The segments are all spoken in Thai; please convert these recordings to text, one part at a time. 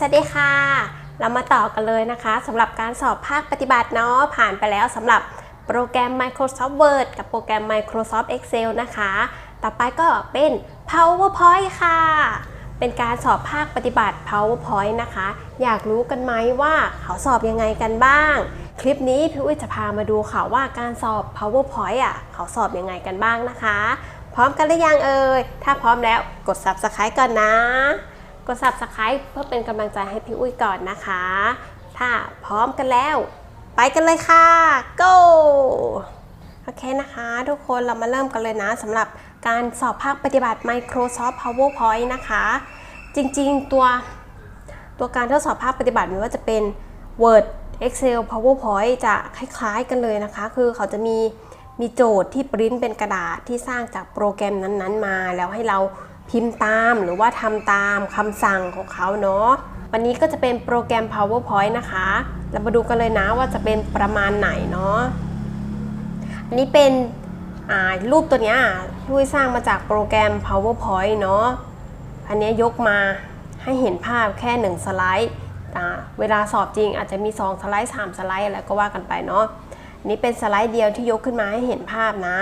สวัสดีค่ะ เรามาต่อกันเลยนะคะสำหรับการสอบภาคปฏิบัติเนาะผ่านไปแล้วสำหรับโปรแกรม Microsoft Word กับโปรแกรม Microsoft Excel นะคะ ต่อไปก็เป็น PowerPoint ค่ะ เป็นการสอบภาคปฏิบัติ PowerPoint นะคะ อยากรู้กันไหมว่าเขาสอบยังไงกันบ้าง คลิปนี้พี่อุ้ยจะพามาดูค่ะว่าการสอบ PowerPoint อะเขาสอบยังไงกันบ้างนะคะ พร้อมกันหรือยังเอ่ยถ้าพร้อมแล้วกด Subscribe ก่อนนะ กด Subscribe เพื่อเป็นกำลังใจให้พี่อุ้ยก่อนนะคะ ถ้าพร้อมกันแล้ว ไปกันเลยค่ะ go โอเคนะคะ ทุกคนเรามาเริ่มกันเลยนะสำหรับการสอบภาคปฏิบัติ Microsoft PowerPoint นะคะ จริงๆตัวตัวการทดสอบภาคปฏิบัติไม่ว่าจะเป็น Word Excel PowerPoint จะคล้ายๆกันเลยนะคะ คือเขาจะมีมีโจทย์ที่ปริ้นเป็นกระดาษที่สร้างจากโปรแกรมนั้นๆมา แล้วให้เรา พิมพ์ตามหรือว่าทำตามคำสั่งของเขาเนาะวันนี้ก็จะเป็นโปรแกรม PowerPoint นะคะ เรามาดูกันเลยนะว่าจะเป็นประมาณไหนเนาะอันนี้เป็นรูปตัวเนี้ยที่สร้างมาจากโปรแกรม PowerPoint เนาะอันนี้ยกมาให้เห็นภาพแค่ 1 สไลด์เวลาสอบจริงอาจจะมี 2 สไลด์ 3 สไลด์อะไรก็ว่ากันไปเนาะอันนี้เป็นสไลด์เดียวที่ยกขึ้นมาให้เห็นภาพนะ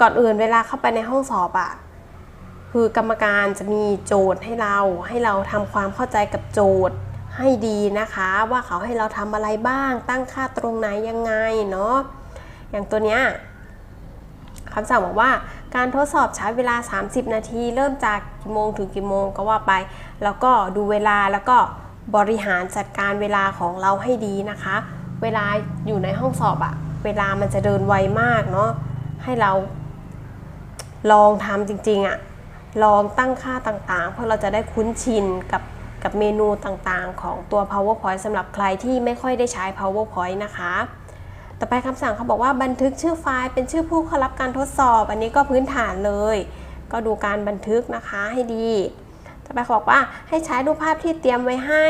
ก่อนอื่นเวลาเข้าไปในห้องสอบอะ คือกรรมการจะมีโจทย์ให้เราให้เราทำความเข้าใจกับโจทย์ให้ดีนะคะ ว่าเขาให้เราทำอะไรบ้าง ตั้งค่าตรงไหนยังไงเนาะอย่างตัวเนี้ยคำสั่งบอกว่าการทดสอบใช้เวลา 30 นาที เริ่มจากกี่โมงถึงกี่โมงก็ว่าไป แล้วก็ดูเวลาแล้วก็บริหารจัดการเวลาของเราให้ดีนะคะ เวลาอยู่ในห้องสอบอะเวลามันจะเดินไวมากเนาะให้เราลองทำจริงๆอะ ลองตั้งค่าต่างๆ เพื่อเราจะได้คุ้นชินกับกับเมนูต่างๆ ของตัว PowerPoint สำหรับใครที่ไม่ค่อยได้ใช้ PowerPoint นะคะ ต่อไปคำสั่งเขาบอกว่าบันทึกชื่อไฟล์เป็นชื่อผู้เข้ารับการทดสอบ อันนี้ก็พื้นฐานเลย ก็ดูการบันทึกนะคะให้ดี ต่อไปเขาบอกว่าให้ใช้รูปภาพที่เตรียมไว้ให้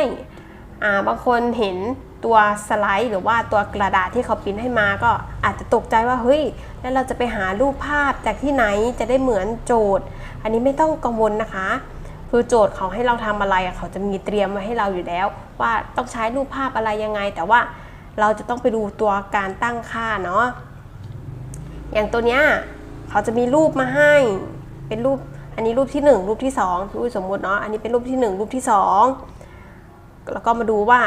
บางคนเห็น ตัวสไลด์หรือว่าตัวกระดาษที่เขาปริ้นให้มาก็อาจจะตกใจว่าเฮ้ยแล้วเราจะไปหารูปภาพจากที่ไหนจะได้เหมือนโจทย์ อันนี้ไม่ต้องกังวลนะคะ คือโจทย์เขาให้เราทำอะไรเขาจะมีเตรียมไว้ให้เราอยู่แล้ว ว่าต้องใช้รูปภาพอะไรยังไง แต่ว่าเราจะต้องไปดูตัวการตั้งค่าเนาะอย่างตัวเนี้ยเขาจะมีรูปมาให้เป็นรูปอันนี้รูปที่ 1 รูปที่2อุ้ยสมมติเนาะอันนี้เป็นรูปที่ 1 รูปที่ 2 แล้วก็มาดูว่า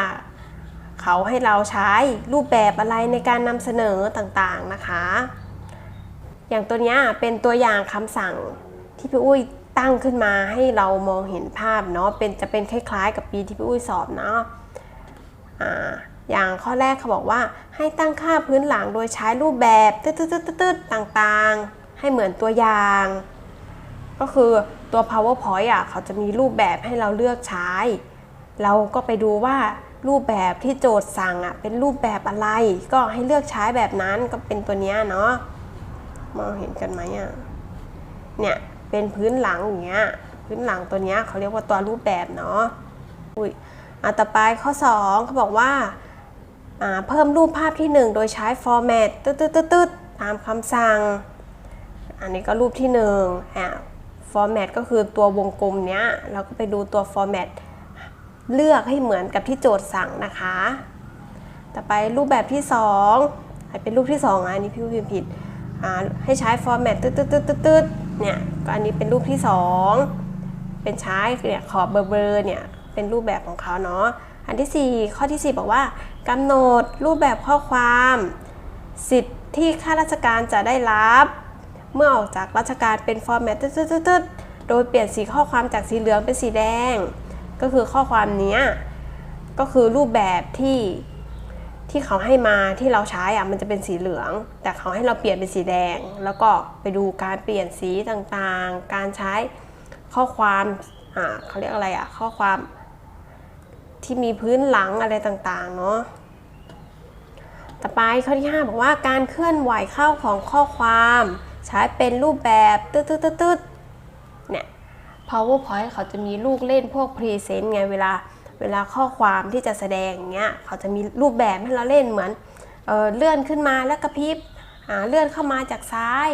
เขาให้เราใช้รูปแบบอะไรในการนำเสนอต่างๆนะคะ อย่างตัวนี้เป็นตัวอย่างคำสั่งที่พี่อุ้ยตั้งขึ้นมาให้เรามองเห็นภาพเนาะเป็นจะเป็นคล้ายๆ กับปีที่พี่อุ้ยสอบเนาะอ่าอย่างข้อแรกเขาบอกว่าให้ตั้งค่าพื้นหลังโดยใช้รูปแบบตืดๆๆๆต่างๆ ให้เหมือนตัวอย่าง ก็คือตัว powerpoint อะเขาจะมีรูปแบบให้เราเลือกใช้ เราก็ไปดูว่า รูปแบบที่โจทย์สั่งอะเป็นรูปแบบอะไร ก็ให้เลือกใช้แบบนั้นก็เป็นตัวเนี้ยเนาะมองเห็นกันไหมอะเนี่ยเป็นพื้นหลังอย่างเงี้ยพื้นหลังตัวเนี้ยเขาเรียกว่าตัวรูปแบบเนาะอุ้ยอะต่อไปข้อ2เขาบอกว่าาเพิ่มรูปภาพที่ 1 โดยใช้ format ตึ๊ดตึ๊ดตึ๊ดตึ๊ดตามคำสั่ง อันนี้ก็รูปที่1อะ format ก็คือตัววงกลมเนี้ยเราก็ไปดูตัว format เลือกให้เหมือนกับที่โจทย์สั่งนะคะ ต่อไปรูปแบบที่2ให้เป็นรูปที่ 2อ,อันนี้พี่พิมพ์ผิด ให้ใช้ format ตึ๊ดตึ๊ดตึ๊ดตึ๊ดตึ๊ดเนี่ย ก็อันนี้เป็นรูปที่ 2 เป็นใช้เนี่ยขอบเบอร์เนี่ย เป็นรูปแบบของเขาเนาะ อันที่ 4 ข้อที่ 4 บอกว่ากำหนดรูปแบบข้อความ สิทธิ์ที่ข้าราชการจะได้รับ เมื่อออกจากราชการเป็นฟอร์แมตตึ๊ดๆๆโดยเปลี่ยนสีข้อความจากสีเหลืองเป็นสีแดง ก็คือข้อความนี้ก็คือรูปแบบที่ที่เขาให้มาที่เราใช้อะมันจะเป็นสีเหลือง แต่เขาให้เราเปลี่ยนเป็นสีแดง แล้วก็ไปดูการเปลี่ยนสีต่างๆ การใช้ข้อความอ่าเขาเรียกอะไรอะข้อความที่มีพื้นหลังอะไรต่างๆเนาะต่อไปข้อที่ 5 บอกว่าการเคลื่อนไหวเข้าของข้อความ ใช้เป็นรูปแบบตืดๆๆ powerpoint เขาจะมีลูกเล่นพวก present ไงเวลาเวลาข้อความที่จะแสดงอย่างเงี้ยเขาจะมีรูปแบบให้เราเล่นเหมือนเออเลื่อนขึ้นมาแล้วกระพริบอ่าเลื่อนเข้ามาจากซ้าย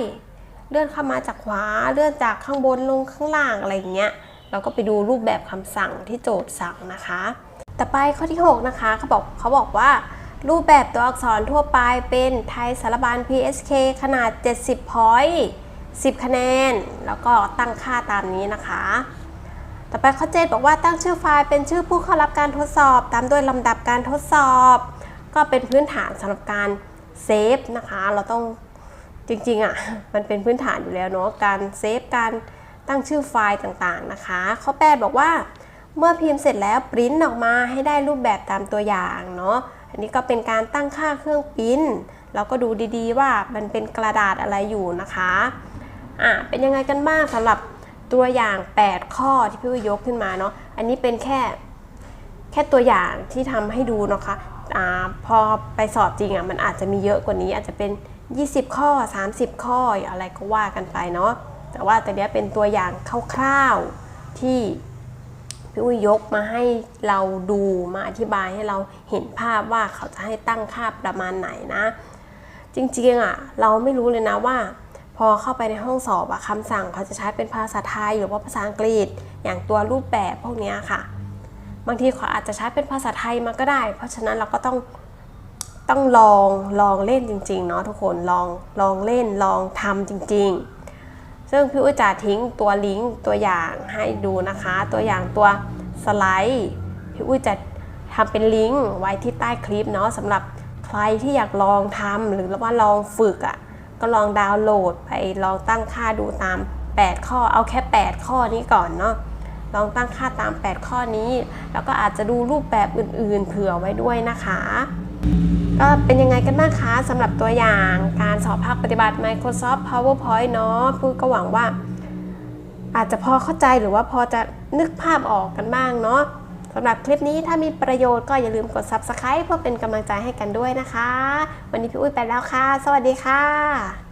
เลื่อนเข้ามาจากขวา เลื่อนจากข้างบนลงข้างล่างอะไรอย่างเงี้ยเราก็ไปดูรูปแบบคำสั่งที่โจทย์สั่งนะคะ ต่อไปข้อที่ 6 นะคะเขาบอกเขาบอกว่า รูปแบบตัวอักษรทั่วไปเป็นไทยสารบัญ PSK ขนาด 70 point 10 คะแนน แล้วก็ตั้งค่าตามนี้นะคะ ต่อไปข้อ7บอกว่าตั้งชื่อไฟล์เป็นชื่อผู้เข้ารับการทดสอบ ตามด้วยลำดับการทดสอบ ก็เป็นพื้นฐานสำหรับการเซฟนะคะ เราต้องจริงๆอะมันเป็นพื้นฐานอยู่แล้วเนาะการเซฟการตั้งชื่อไฟล์ต่างๆนะคะ ข้อ 8 บอกว่าเมื่อพิมพ์เสร็จแล้วปริ้นออกมาให้ได้รูปแบบตามตัวอย่างเนาะอันนี้ก็เป็นการตั้งค่าเครื่องปริ้นเราก็ดูดีๆว่ามันเป็นกระดาษอะไรอยู่นะคะ อะเป็นยังไงกันบ้างสำหรับตัวอย่าง 8 ข้อที่พี่วิยกขึ้นมาเนาะอันนี้เป็นแค่แค่ตัวอย่างที่ทำให้ดูนะคะอ่าพอไปสอบจริงอะมันอาจจะมีเยอะกว่านี้อาจจะเป็น 20 ข้อ 30 ข้ออะไรก็ว่ากันไปเนาะแต่ว่าตัวเนี้ยเป็นตัวอย่างคร่าวๆที่พี่อุ้ยยกมาให้เราดูมาอธิบายให้เราเห็นภาพว่าเขาจะให้ตั้งค่าประมาณไหนนะ จริงๆอะเราไม่รู้เลยนะว่า อเข้าไปในห้องสอบอะคำสั่งเขาจะใช้เป็นภาษาไทยหรือว่าภาษาอังกฤษ อย่างตัวรูปแบบพวกเนี้ยค่ะ บางทีเขาอาจจะใช้เป็นภาษาไทยมาก็ได้ เพราะฉะนั้นเราก็ต้องต้องลองลองเล่นจริงๆเนาะทุกคนลองลองเล่นลองทำจริง ๆ ซึ่งพี่อุ้ยจะทิ้งตัวลิงก์ตัวอย่างให้ดูนะคะ ตัวอย่างตัวสไลด์พี่อุ้ยจะทำเป็นลิงก์ไว้ที่ใต้คลิปเนาะสำหรับใครที่อยากลองทำหรือว่าลองฝึกอะ่ะ ก็ลองดาวน์โหลดไปลองตั้งค่าดูตาม 8 ข้อเอาแค่ 8 ข้อนี้ก่อนเนาะลองตั้งค่าตาม 8 ข้อนี้ แล้วก็อาจจะดูรูปแบบอื่น ๆ เผื่อไว้ด้วยนะคะ ก็เป็นยังไงกันบ้างคะสำหรับตัวอย่างการสอบภาคปฏิบัติ Microsoft PowerPoint เนาะพูดก็หวังว่า อาจจะพอเข้าใจหรือว่าพอจะนึกภาพออกกันบ้างเนาะ สำหรับคลิปนี้ถ้ามีประโยชน์ก็อย่าลืมกด Subscribe เพื่อเป็นกำลังใจให้กันด้วยนะคะ วันนี้พี่อุ้ยไปแล้วค่ะ สวัสดีค่ะ